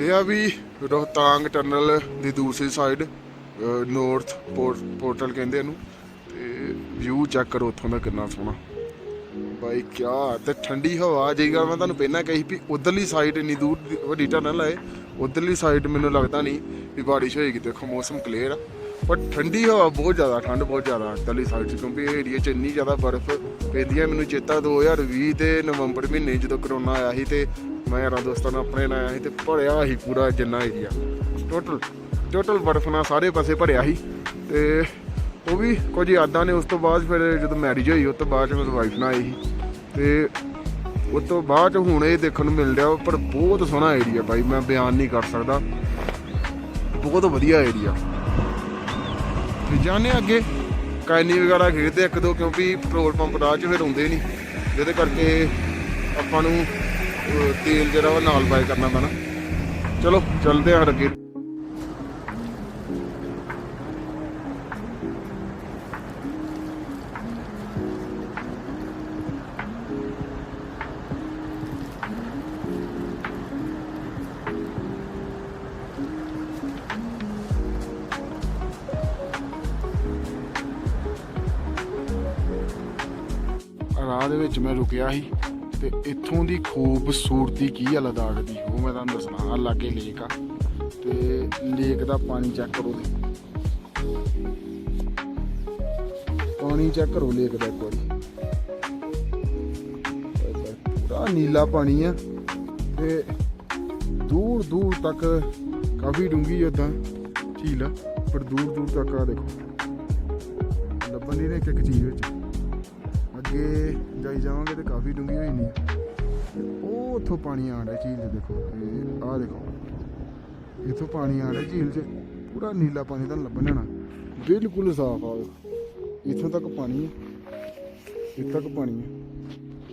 ਇਹ ਆ ਵੀ ਰੋਹਤਾਂਗ ਟਨਲ ਦੀ ਦੂਸਰੀ ਸਾਈਡ ਨਾਰਥ ਪੋਰਟਲ ਕਹਿੰਦੇ ਇਹਨੂੰ। ਤੇ ਵਿਊ ਚੈੱਕ ਕਰੋ ਉੱਥੋਂ ਦਾ ਕਿੰਨਾ ਸੋਹਣਾ। ਬਾਈ, ਕਿਆ ਤੇ ਠੰਡੀ ਹਵਾ ਜਿਹੜੀ ਗੱਲ ਮੈਂ ਤੁਹਾਨੂੰ ਪਹਿਲਾਂ ਕਹੀ ਵੀ ਉਧਰਲੀ ਸਾਈਡ ਇੰਨੀ ਦੂਰ ਵੱਡੀ ਟਨਲ ਹੈ ਉਧਰਲੀ ਸਾਈਡ ਮੈਨੂੰ ਲੱਗਦਾ ਨਹੀਂ ਵੀ ਬਾਰਿਸ਼ ਹੋਏਗੀ। ਦੇਖੋ, ਮੌਸਮ ਕਲੀਅਰ ਆ। ਪਰ ਠੰਡੀ ਹਵਾ ਬਹੁਤ ਜ਼ਿਆਦਾ, ਠੰਡ ਬਹੁਤ ਜ਼ਿਆਦਾ ਉਧਰਲੀ ਸਾਈਡ 'ਚ, ਕਿਉਂਕਿ ਇਹ ਏਰੀਆ 'ਚ ਇੰਨੀ ਜ਼ਿਆਦਾ ਬਰਫ਼ ਪੈਂਦੀ ਹੈ, ਮੈਨੂੰ ਚੇਤਾ 2020 ਦੇ ਨਵੰਬਰ ਮਹੀਨੇ ਜਦੋਂ ਕਰੋਨਾ ਆਇਆ ਸੀ ਤੇ ਮੈਂ ਯਾਰਾਂ ਦੋਸਤਾਂ ਨਾਲ ਆਪਣੇ ਨਾਲ ਆਇਆ ਸੀ ਤੇ ਭਰਿਆ ਸੀ ਪੂਰਾ ਜਿੰਨਾ ਏਰੀਆ ਟੋਟਲ ਟੋਟਲ ਬਰਫ਼ ਨਾਲ ਸਾਰੇ ਪਾਸੇ ਭਰਿਆ ਸੀ ਤੇ ਉਹ ਵੀ ਕੁਝ ਯਾਦਾਂ ਨੇ, ਉਸ ਤੋਂ ਬਾਅਦ ਫਿਰ ਜਦੋਂ ਮੈਰਿਜ ਹੋਈ, ਉਸ ਤੋਂ ਬਾਅਦ 'ਚ ਮੈਂ ਵਾਈਫ ਨਾਲ ਆਈ ਸੀ ਤੇ ਉਸ ਤੋਂ ਬਾਅਦ 'ਚ ਹੁਣ ਇਹ ਦੇਖਣ ਨੂੰ ਮਿਲ ਰਿਹਾ, ਪਰ ਬਹੁਤ ਸੋਹਣਾ ਏਰੀਆ ਬਾਈ, ਮੈਂ ਬਿਆਨ ਨਹੀਂ ਕਰ ਸਕਦਾ। ਬਹੁਤ ਵਧੀਆ ਏਰੀਆ ਤੇ ਜਾਣੇ ਅੱਗੇ। ਕੈਨੀ ਵਗੈਰਾ ਖੇਡਦੇ ਇੱਕ ਦੋ, ਕਿਉਂਕਿ ਪੈਟਰੋਲ ਪੰਪ ਰਾਹ 'ਚ ਫਿਰ ਆਉਂਦੇ ਨਹੀਂ। ਜਿਹਦੇ ਕਰਕੇ ਆਪਾਂ ਨੂੰ ਤੇਲ ਜਿਹੜਾ ਉਹ ਨਾਲ ਬਾਈ ਕਰਨਾ ਪੈਣਾ। ਚਲੋ, ਚੱਲਦੇ ਹਾਂ ਅੱਗੇ। ਦੇ ਵਿੱਚ ਮੈਂ ਰੁਕਿਆ ਸੀ ਤੇ ਇੱਥੋਂ ਦੀ ਖੂਬਸੂਰਤੀ ਕੀ ਆ ਲਦਾਖ ਦੀ ਉਹ ਮੈਂ ਤੁਹਾਨੂੰ ਦੱਸਣਾ ਆ ਲਾਗੇ ਲੇਕ ਆ ਤੇ ਲੇਕ ਦਾ ਪਾਣੀ ਚੈੱਕ ਕਰੋ ਜੀ ਪਾਣੀ ਚੈੱਕ ਕਰੋ ਲੇਕ ਦਾ ਇੱਕ ਵਾਰੀ। ਪੂਰਾ ਨੀਲਾ ਪਾਣੀ ਆ ਤੇ ਦੂਰ ਦੂਰ ਤੱਕ ਕਾਫੀ ਡੂੰਗੀ ਉਦਾਂ ਝੀਲ ਆ, ਪਰ ਦੂਰ ਦੂਰ ਤੱਕ ਆ ਦੇਖੋ। ਲੱਭਣ ਦੀ ਨੇ ਇੱਕ ਇੱਕ ਚੀਜ਼ ਵਿੱਚ। ਅੱਗੇ ਜਾਈ ਜਾਵਾਂਗੇ ਤੇ ਕਾਫੀ ਡੂੰਗੀ ਹੋਈ ਨਹੀਂ ਉਹ ਉੱਥੋਂ ਪਾਣੀ ਆ ਰਿਹਾ ਝੀਲ 'ਚ ਦੇਖੋ, ਇਹ ਆਹ ਦੇਖੋ। ਇੱਥੋਂ ਪਾਣੀ ਆ ਰਿਹਾ ਝੀਲ 'ਚ, ਪੂਰਾ ਨੀਲਾ ਪਾਣੀ ਤੁਹਾਨੂੰ ਲੱਭਣ ਜਾਣਾ ਬਿਲਕੁਲ ਸਾਫ਼ ਆ ਇੱਥੋਂ ਤੱਕ ਪਾਣੀ ਹੈ, ਇੱਥੇ ਤੱਕ ਪਾਣੀ ਹੈ।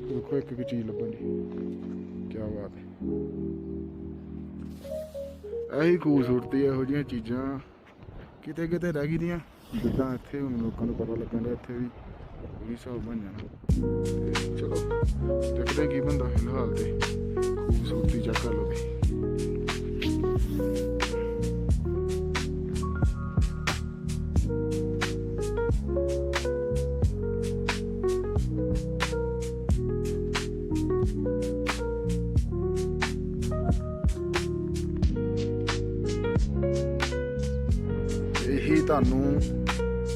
ਦੇਖੋ ਇੱਕ ਇੱਕ ਚੀਜ਼ ਲੱਭਣ ਦੀ। ਕੀ ਬਾਤ ਹੈ। ਇਹੀ ਖੂਬਸੂਰਤੀ ਇਹੋ ਜਿਹੀਆਂ ਚੀਜ਼ਾਂ। ਕਿਤੇ ਕਿਤੇ ਰਹਿ ਗਈਆਂ ਜਿੱਦਾਂ ਇੱਥੇ ਹੁਣ ਲੋਕਾਂ ਨੂੰ ਪਤਾ ਲੱਗਣ ਦਾ ਇੱਥੇ ਵੀ ਵੀ ਹਿਸਾਬ ਬਣ ਜਾਣਾ ਤੇ ਚਲੋ ਦੇਖਦੇ ਕੀ ਬੰਦਾ ਫਿਲਹਾਲ ਤੇ ਖੂਬਸੂਰਤੀ ਚੈੱਕ ਕਰ ਲਓ ਤੇ ਇਹੀ ਤੁਹਾਨੂੰ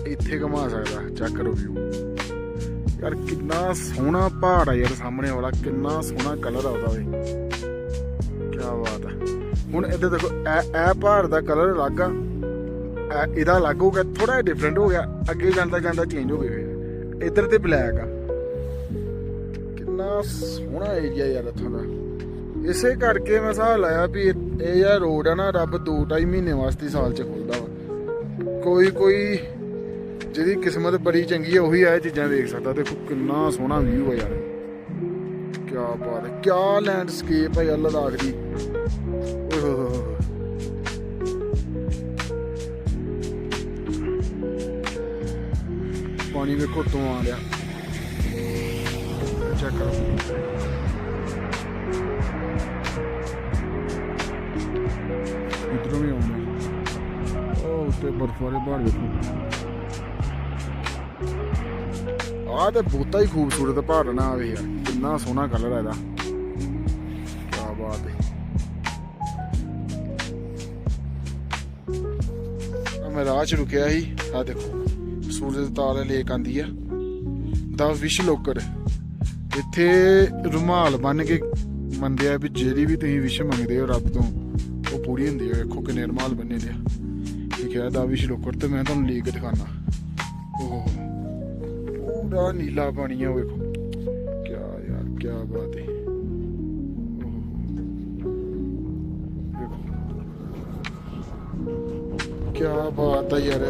ਇੱਥੇ ਘੁਮਾ ਸਕਦਾ ਚੈੱਕ ਕਰੋ ਵਿਊ ਯਾਰ ਕਿੰਨਾ ਸੋਹਣਾ ਪਹਾੜ ਆ ਯਾਰ ਸਾਹਮਣੇ ਵਾਲਾ, ਕਿੰਨਾ ਸੋਹਣਾ ਕਲਰ ਆ ਉਹਦਾ ਵੇ। ਕੀ ਬਾਤ ਹੈ ਹੁਣ ਇੱਧਰ ਦੇਖੋ, ਇਹ ਇਹ ਪਹਾੜ ਦਾ ਕਲਰ ਅਲੱਗ ਆ। ਇਹਦਾ ਅਲੱਗ ਹੋ ਗਿਆ ਥੋੜਾ ਜਿਹਾ ਡਿਫਰੈਂਟ ਹੋ ਗਿਆ। ਅੱਗੇ ਜਾਂਦਾ ਜਾਂਦਾ ਚੇਂਜ ਹੋ ਗਿਆ। ਇੱਧਰ ਤੇ ਬਲੈਕ ਆ। ਕਿੰਨਾ ਸੋਹਣਾ ਏਰੀਆ ਯਾਰ ਇੱਥੋਂ ਦਾ। ਇਸੇ ਕਰਕੇ ਮੈਂ ਹਿਸਾਬ ਲਾਇਆ ਵੀ ਇਹ ਇਹ ਯਾਰ ਰੋਡ ਆ ਨਾ, ਰੱਬ 2.5 ਮਹੀਨੇ ਵਾਸਤੇ ਸਾਲ ਚ ਖੁੱਲਦਾ ਵਾ। ਕੋਈ ਕੋਈ ਜਿਹਦੀ ਕਿਸਮਤ ਬੜੀ ਚੰਗੀ ਹੈ ਉਹੀ ਇਹ ਚੀਜ਼ਾਂ ਦੇਖ ਸਕਦਾ। ਦੇਖੋ, ਕਿੰਨਾ ਸੋਹਣਾ ਵਿਊ ਹੈ ਯਾਰ। ਕੀ ਬਾਤ ਹੈ ਕੀ ਲੈਂਡਸਕੇਪ ਹੈ ਯਾਰ ਲਦਾਖ ਦੀ। ਪਾਣੀ ਵੇਖੋ ਤੋਂ ਆ ਰਿਹਾ। ਚੈੱਕ ਕਰੋ। ਇਧਰੋਂ ਵੀ ਆਉਂਦੇ ਉਹ ਉੱਤੇ ਬਰਫ ਵਾਲੇ ਪਹਾੜ ਵੇਖੋ। ਆਹ ਤੇ ਬਹੁਤਾ ਹੀ ਖੂਬਸੂਰਤ ਪਹਾੜ ਨਾ ਆਵੇ ਯਾਰ ਕਿੰਨਾ ਸੋਹਣਾ ਕਲਰ ਹੈ ਇਹਦਾ। ਕੀ ਬਾਤ ਹੈ। ਮੈਂ ਰਾਹ 'ਚ ਰੁਕਿਆ ਸੀ ਆ ਦੇਖੋ, ਸੂਰਜ ਤਾਲ ਲੇਕ ਆਂਦੀ ਆ। ਦਾ ਵਿਸ਼ ਲੋਕਰ। ਇੱਥੇ ਰੁਮਾਲ ਬੰਨ ਕੇ ਮੰਨਦੇ ਆ ਵੀ ਜਿਹੜੀ ਵੀ ਤੁਸੀਂ ਵਿਸ਼ ਮੰਗਦੇ ਹੋ ਰੱਬ ਤੋਂ, ਉਹ ਪੂਰੀ ਹੁੰਦੀ ਹੈ ਵੇਖੋ ਕਿੰਨੇ ਰੁਮਾਲ ਬੰਨੇ ਦੇ ਆ। ਲਿਖਿਆ ਦਾ ਵਿਸ਼ ਲੋਕਰ ਤੇ ਮੈਂ ਤੁਹਾਨੂੰ ਲੇਕ ਦਿਖਾਣਾ ਓਹੋ ਪੂਰਾ ਨੀਲਾ ਪਾਣੀ ਆ ਵੇਖੋ। ਕੀ ਯਾਰ ਕੀ ਬਾਤ ਹੈ ਕੀ ਬਾਤ ਹੈ ਯਾਰ।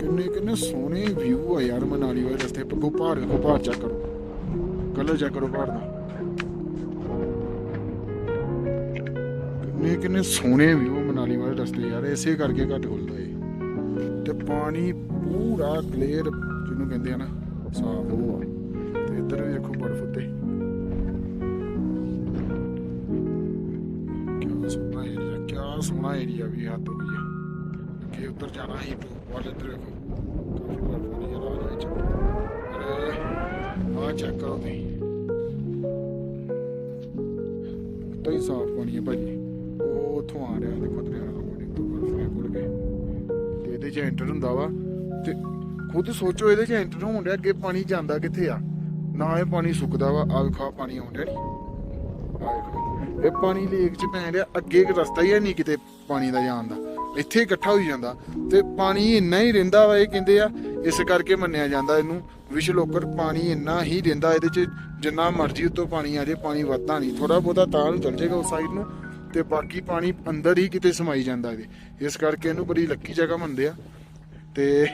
ਕਿੰਨੇ ਕਿੰਨੇ ਸੋਹਣੇ ਵਿਊ ਆ ਯਾਰ ਮਨਾਲੀ ਵਾਲੇ ਰਸਤੇ। ਪੱਗੋ ਪਹਾੜ ਵੇਖੋ ਭਾਰ ਚੈੱਕ ਕਰੋ। ਕਲਰ ਚੈੱਕ ਕਰੋ ਭਾਰ ਦਾ। ਕਿੰਨੇ ਕਿੰਨੇ ਸੋਹਣੇ ਵਿਊ ਮਨਾਲੀ ਵਾਲੇ ਰਸਤੇ ਯਾਰ। ਇਸੇ ਕਰਕੇ ਘੱਟ ਖੁੱਲਦਾ ਏ। ਤੇ ਪਾਣੀ ਪੂਰਾ ਕਲੀਅਰ ਜਿਹਨੂੰ ਕਹਿੰਦੇ ਆ ਨਾ, ਸਾਫ਼ ਉਹ ਆ। ਤੇ ਇੱਧਰ ਵੀ ਵੇਖੋ ਬਰਫ਼ ਉੱਤੇ। ਕਿਆ ਸੋਹਣਾ ਏਰੀਆ ਕਿਆ ਸੋਹਣਾ ਏਰੀਆ ਵੀ ਹੱਦ ਹੋ ਗਈ ਹੈ ਕਿ ਉੱਧਰ ਜਾਣਾ ਹੀ ਵਾਲੇ ਇੱਧਰ ਵੇਖੋ। ਕਾਫੀ ਬਰਫ ਨਹੀਂ ਰਾਹ ਦੇ ਵਿੱਚ ਪਰ ਆਹ ਚੈੱਕ ਕਰੋ ਤੁਸੀਂ। ਤਾਂ ਹੀ ਸਾਫ਼ ਪਾਣੀ ਹੈ ਭਾਜੀ। ਉਹ ਉੱਥੋਂ ਆ ਰਿਹਾ, ਦੇਖੋ ਦਰਿਆ ਦਾ ਪਾਣੀ ਤੋਂ ਬਰਫ ਨੇ ਖੁੱਲ ਤੇ ਇਹਦੇ ਚ ਐਂਟਰ ਹੁੰਦਾ ਵਾ, ਤੇ ਖੁਦ ਸੋਚੋ ਇਹਦੇ ਚ ਐਂਟਰ ਹੋਣ ਡਿਆ, ਅੱਗੇ ਪਾਣੀ ਜਾਂਦਾ ਕਿੱਥੇ ਆ? ਨਾ ਇਹ ਪਾਣੀ ਸੁੱਕਦਾ ਵਾ ਆ ਵੇਖੋ ਪਾਣੀ ਆਉਣ ਡਿਆ ਨੀ। ਇਹ ਪਾਣੀ ਲੇਕ ਚ ਪੈ ਰਿਹਾ ਅੱਗੇ ਇੱਕ ਰਸਤਾ ਹੀ ਹੈ ਨਹੀਂ ਕਿਤੇ ਪਾਣੀ ਦਾ ਜਾਣ ਦਾ। ਇੱਥੇ ਇਕੱਠਾ ਹੋਈ ਜਾਂਦਾ ਤੇ ਪਾਣੀ ਇੰਨਾ ਹੀ ਰਹਿੰਦਾ ਵਾ, ਇਹ ਕਹਿੰਦੇ ਆ, ਇਸ ਕਰਕੇ ਮੰਨਿਆ ਜਾਂਦਾ ਇਹਨੂੰ। ਵਿਸ਼ਲੋਕਰ ਪਾਣੀ ਇੰਨਾ ਹੀ ਰਹਿੰਦਾ ਇਹਦੇ ਚ, ਜਿੰਨਾ ਮਰਜ਼ੀ ਉੱਤੋਂ ਪਾਣੀ ਆ ਜੇ ਪਾਣੀ ਵੱਧਦਾ ਨਹੀਂ ਥੋੜਾ ਬਹੁਤਾ ਤਾਂ ਨੂੰ ਚੱਲ ਜਾਏਗਾ ਉਸ ਸਾਈਡ ਨੂੰ ਤੇ ਬਾਕੀ ਪਾਣੀ ਅੰਦਰ ਹੀ ਕਿਤੇ ਸਮਾਈ ਜਾਂਦਾ ਇਹਦੇ। ਇਸ ਕਰਕੇ ਇਹਨੂੰ ਬੜੀ ਲੱਕੀ ਜਗ੍ਹਾ ਮੰਨਦੇ ਆ ਤੇ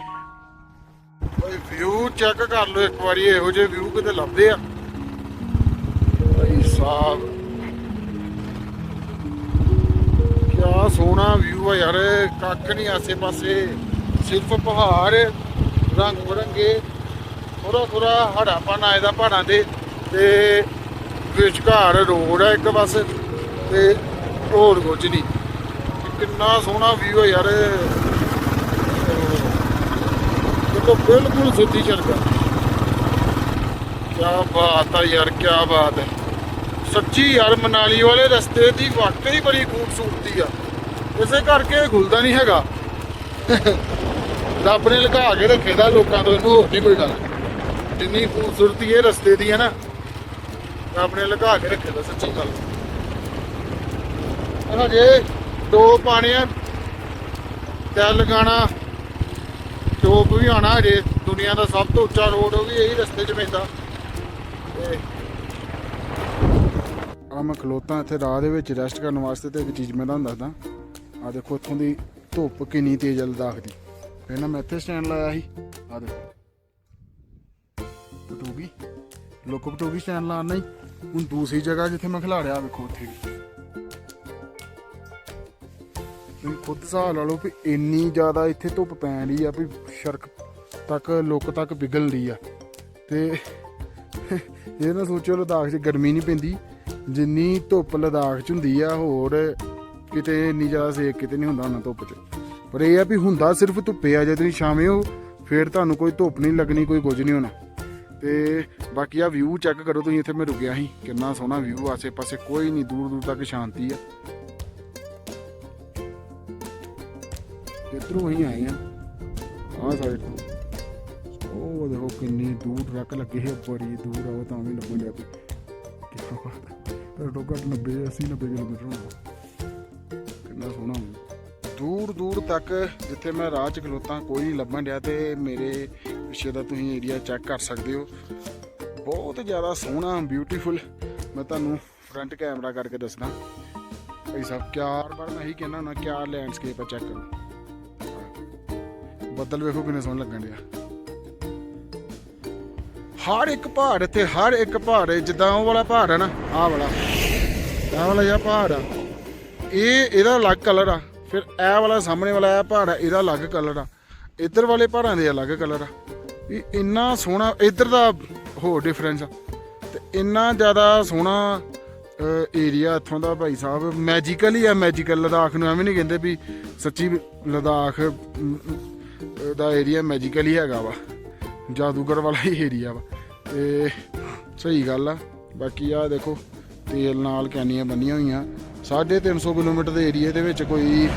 ਓਏ ਵਿਊ ਚੈੱਕ ਕਰ ਲਓ ਇੱਕ ਵਾਰੀ, ਇਹੋ ਜਿਹੇ ਵਿਊ ਕਿਤੇ ਲੱਭਦੇ ਆ। ਭਾਈ ਸਾਹਿਬ। ਕਿਆ ਸੋਹਣਾ ਵਿਊ ਆ ਯਾਰ, ਕੱਖ ਨਹੀਂ ਆਸੇ ਪਾਸੇ ਸਿਰਫ ਪਹਾੜ ਰੰਗ ਬਰੰਗੇ ਥੋੜਾ ਥੋੜਾ ਹੜਾਪਨ ਆਏ ਦਾ ਪਹਾੜਾਂ ਦੇ ਤੇ ਵਿਚਕਾਰ ਰੋਡ ਆ ਇੱਕ ਪਾਸੇ ਤੇ ਰੋਡ ਕੁਝ ਨਹੀਂ ਕਿੰਨਾ ਸੋਹਣਾ ਵਿਊ ਆ ਯਾਰ। ਦੇਖੋ ਬਿਲਕੁਲ ਸਿੱਧੀ ਸੜਕ ਕੀ ਬਾਤ ਆ ਯਾਰ ਕੀ ਬਾਤ ਹੈ ਸੱਚੀ ਯਾਰ, ਮਨਾਲੀ ਵਾਲੇ ਰਸਤੇ ਦੀ ਵਾਕਈ ਬੜੀ ਖੂਬਸੂਰਤੀ ਆ। ਇਸੇ ਕਰਕੇ ਖੁੱਲਦਾ ਨਹੀਂ ਹੈਗਾ। ਰੱਬ ਨੇ ਲੁਕਾ ਕੇ ਰੱਖੇਦਾ ਲੋਕਾਂ ਤੋਂ ਇਹਨੂੰ ਹੋਰ ਨਹੀਂ ਕੋਈ ਗੱਲ ਜਿੰਨੀ ਖੂਬਸੂਰਤੀ ਇਹ ਰਸਤੇ ਦੀ ਹੈ ਨਾ। ਰੱਬ ਨੇ ਲਗਾ ਕੇ ਰੱਖੇ ਦਾ, ਸੱਚੀ ਗੱਲ। ਹਜੇ ਦੋ ਪਾਣੇ ਆ ਤੈਲ ਲਗਾਣਾ ਟੋਪ ਵੀ ਆਣਾ ਹਜੇ, ਦੁਨੀਆ ਦਾ ਸਭ ਤੋਂ ਉੱਚਾ ਰੋਡ, ਉਹ ਵੀ ਇਹੀ ਰਸਤੇ 'ਚ ਪੈਂਦਾ। ਆ ਮੈਂ ਖਲੋਤਾ ਇੱਥੇ ਰਾਹ ਦੇ ਵਿੱਚ ਰੈਸਟ ਕਰਨ ਵਾਸਤੇ ਤੇ ਇੱਕ ਚੀਜ਼ ਮੈਂ ਤੁਹਾਨੂੰ ਦੱਸਦਾ। ਆ ਦੇਖੋ, ਇੱਥੋਂ ਦੀ ਧੁੱਪ ਕਿੰਨੀ ਤੇਜ਼ ਆ ਲਦਾਖ ਦੀ ਪਹਿਲਾਂ ਮੈਂ ਇੱਥੇ ਸਟੈਂਡ ਲਾਇਆ ਸੀ ਆ ਦੇਖੋ। ਪਟੂਗੀ, ਲੋਕ ਪਟੂਗੀ ਸਟੈਂਡ ਲਾਉਣਾ ਹੀ ਹੁਣ ਦੂਸਰੀ ਜਗ੍ਹਾ ਜਿੱਥੇ ਮੈਂ ਖਿਲਾੜਿਆ ਵੇਖੋ ਉੱਥੇ ਵੀ। ਤੁਸੀਂ ਖੁਦ ਹਿਸਾਬ ਲਾ ਲਓ ਵੀ ਇੰਨੀ ਜ਼ਿਆਦਾ ਇੱਥੇ ਧੁੱਪ ਪੈਣ ਰਹੀ ਆ ਵੀ ਸ਼ਰਕ ਤੱਕ, ਲੁੱਕ ਤੱਕ ਪਿਘਲ ਰਹੀ ਆ। ਤੇ ਇਹ ਨਾ ਸੋਚੋ ਲਦਾਖ 'ਚ ਗਰਮੀ ਨਹੀਂ ਪੈਂਦੀ, ਜਿੰਨੀ ਧੁੱਪ ਲਦਾਖ 'ਚ ਹੁੰਦੀ ਆ, ਹੋਰ ਕਿਤੇ ਇੰਨੀ ਜ਼ਿਆਦਾ ਸੇਕ ਕਿਤੇ ਨਹੀਂ ਹੁੰਦਾ ਉਹਨਾਂ ਧੁੱਪ 'ਚ। ਪਰ ਇਹ ਆ ਵੀ ਹੁੰਦਾ ਸਿਰਫ ਧੁੱਪੇ ਆ, ਜੇ ਤੁਸੀਂ ਸ਼ਾਮੇ ਹੋ, ਫਿਰ ਤੁਹਾਨੂੰ ਕੋਈ ਧੁੱਪ ਨਹੀਂ ਲੱਗਣੀ, ਕੋਈ ਕੁਝ ਨਹੀਂ ਹੋਣਾ। ਤੇ ਬਾਕੀ ਆ ਵਿਊ ਚੈੱਕ ਕਰੋ ਤੁਸੀਂ, ਇੱਥੇ ਮੈਂ ਰੁਕਿਆ ਸੀ, ਕਿੰਨਾ ਸੋਹਣਾ ਵਿਊ ਆਸੇ ਪਾਸੇ ਕੋਈ ਨਹੀਂ ਦੂਰ ਦੂਰ ਤੱਕ ਸ਼ਾਂਤੀ ਆ। ਇੱਧਰੋਂ ਅਸੀਂ ਆਏ ਆ ਆਹ ਸਾਈਡ ਤੋਂ। ਉਹ ਦੇਖੋ ਕਿੰਨੀ ਦੂਰ ਟਰੱਕ ਲੱਗੇ ਹੈ ਬੜੀ ਦੂਰ ਆ, ਉਹ ਤਾਂ ਵੀ ਲੱਭਣ ਲੱਗ ਪਈ ਕਿੰਨਾ ਘੱਟੋ, ਘੱਟ 90 80 90 ਕਿਲੋਮੀਟਰ ਹੋਣਾ। ਕਿੰਨਾ ਸੋਹਣਾ ਦੂਰ ਦੂਰ ਤੱਕ ਜਿੱਥੇ ਮੈਂ ਰਾਹ 'ਚ ਖਲੋਤਾ, ਕੋਈ ਨਹੀਂ ਲੱਭਣ ਡਿਆ ਤੇ ਮੇਰੇ ਪਿੱਛੇ ਦਾ ਤੁਸੀਂ ਏਰੀਆ ਚੈੱਕ ਕਰ ਸਕਦੇ ਹੋ। ਬਹੁਤ ਜ਼ਿਆਦਾ ਸੋਹਣਾ ਬਿਊਟੀਫੁਲ ਮੈਂ ਤੁਹਾਨੂੰ ਫਰੰਟ ਕੈਮਰਾ ਕਰਕੇ ਦੱਸਦਾ। ਭਾਈ ਸਾਹਿਬ ਕਿਆਰ ਬਾਰ ਮੈਂ ਇਹੀ ਕਹਿੰਦਾ ਹੁੰਦਾ, ਕਿਆ ਲੈਂਡਸਕੇਪ ਆ ਚੈੱਕ ਕਰੋ ਬੱਦਲ ਵੇਖੋ ਕਿੰਨੇ ਸੋਹਣੇ ਲੱਗਣ ਡਿਆ ਹਰ ਇੱਕ ਪਹਾੜ ਇੱਥੇ, ਹਰ ਇੱਕ ਪਹਾੜ, ਜਿੱਦਾਂ ਉਹ ਵਾਲਾ ਪਹਾੜ ਹੈ ਨਾ, ਆਹ ਵਾਲਾ। ਆਹ ਵਾਲਾ ਜਿਹੜਾ ਪਹਾੜ ਆ। ਇਹ, ਇਹਦਾ ਅਲੱਗ ਕਲਰ ਆ। ਫਿਰ ਇਹ ਵਾਲਾ ਸਾਹਮਣੇ ਵਾਲਾ ਇਹ ਪਹਾੜ ਆ, ਇਹਦਾ ਅਲੱਗ ਕਲਰ ਆ। ਇੱਧਰ ਵਾਲੇ ਪਹਾੜਾਂ ਦੇ ਅਲੱਗ ਕਲਰ ਆ। ਇਹ ਇੰਨਾ ਸੋਹਣਾ, ਇੱਧਰ ਦਾ ਹੋਰ ਡਿਫਰੈਂਸ ਆ। ਤੇ ਇੰਨਾ ਜ਼ਿਆਦਾ ਸੋਹਣਾ ਏਰੀਆ ਇੱਥੋਂ ਦਾ ਭਾਈ ਸਾਹਿਬ ਮੈਜੀਕਲ ਹੀ ਆ ਮੈਜੀਕਲ ਲਦਾਖ ਨੂੰ ਐਵੇਂ ਨਹੀਂ ਕਹਿੰਦੇ ਵੀ ਸੱਚੀ ਲਦਾਖ ਦਾ ਏਰੀਆ ਮੈਜੀਕਲ ਹੀ ਹੈਗਾ ਵਾ। ਜਾਦੂਗਰ ਵਾਲਾ ਹੀ ਏਰੀਆ ਵਾ। ਤੇ ਸਹੀ ਗੱਲ ਆ। ਬਾਕੀ ਆ ਦੇਖੋ, ਤੇਲ ਨਾਲ ਕੈਨੀਆਂ ਬੰਨੀਆਂ ਹੋਈਆਂ। 350 ਕਿਲੋਮੀਟਰ ਦੇ ਏਰੀਆ ਦੇ ਵਿੱਚ ਕੋਈ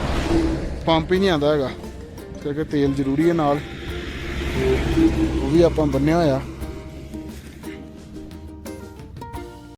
ਪੰਪ ਹੀ ਨਹੀਂ ਆਉਂਦਾ ਹੈਗਾ। ਕਿਉਂਕਿ ਤੇਲ ਜ਼ਰੂਰੀ ਹੈ ਨਾਲ। ਤੇ ਉਹ ਵੀ ਆਪਾਂ ਬੰਨਿਆ ਹੋਇਆ।